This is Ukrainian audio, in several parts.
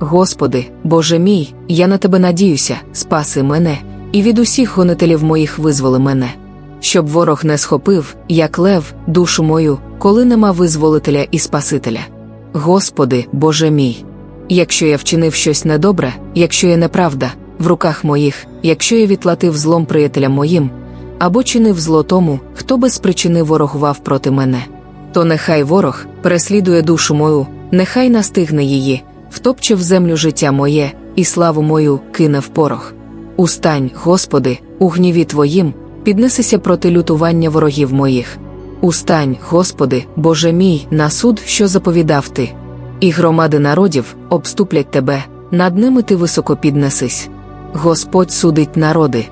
Господи, Боже мій, я на тебе надіюся, спаси мене, і від усіх гонителів моїх визволи мене. Щоб ворог не схопив, як лев, душу мою, коли нема визволителя і Спасителя. Господи, Боже мій. Якщо я вчинив щось недобре, якщо є неправда, в руках моїх, якщо я відплатив злом приятелям моїм, або чинив зло тому, хто без причини ворогував проти мене, то нехай ворог переслідує душу мою, нехай настигне її, втопче в землю життя моє, і славу мою кине в порох. Устань, Господи, у гніві Твоїм, піднесися проти лютування ворогів моїх. Устань, Господи, Боже мій, на суд, що заповідав Ти. І громади народів обступлять тебе, над ними ти високо піднесись. Господь судить народи.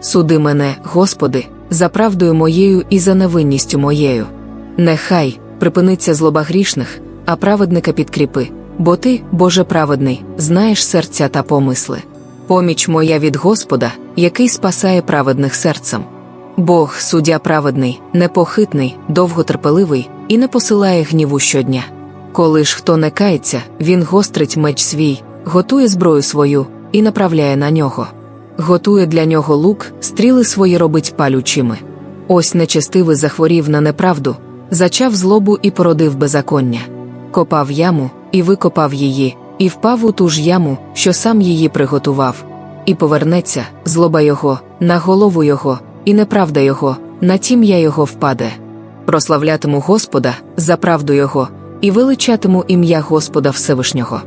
Суди мене, Господи, за правдою моєю і за невинністю моєю. Нехай припиниться злоба грішних, а праведника підкріпи, бо ти, Боже праведний, знаєш серця та помисли. Поміч моя від Господа, який спасає праведних серцем. Бог, суддя праведний, непохитний, довготерпеливий і не посилає гніву щодня. Коли ж хто не кається, він гострить меч свій, готує зброю свою і направляє на нього. Готує для нього лук, стріли свої робить палючими. Ось нечестивий захворів на неправду, зачав злобу і породив беззаконня. Копав яму, і викопав її, і впав у ту ж яму, що сам її приготував. І повернеться, злоба його, на голову його, і неправда його, на тім'я його впаде. Прославлятиму Господа за правду його, і величатиму ім'я Господа Всевишнього.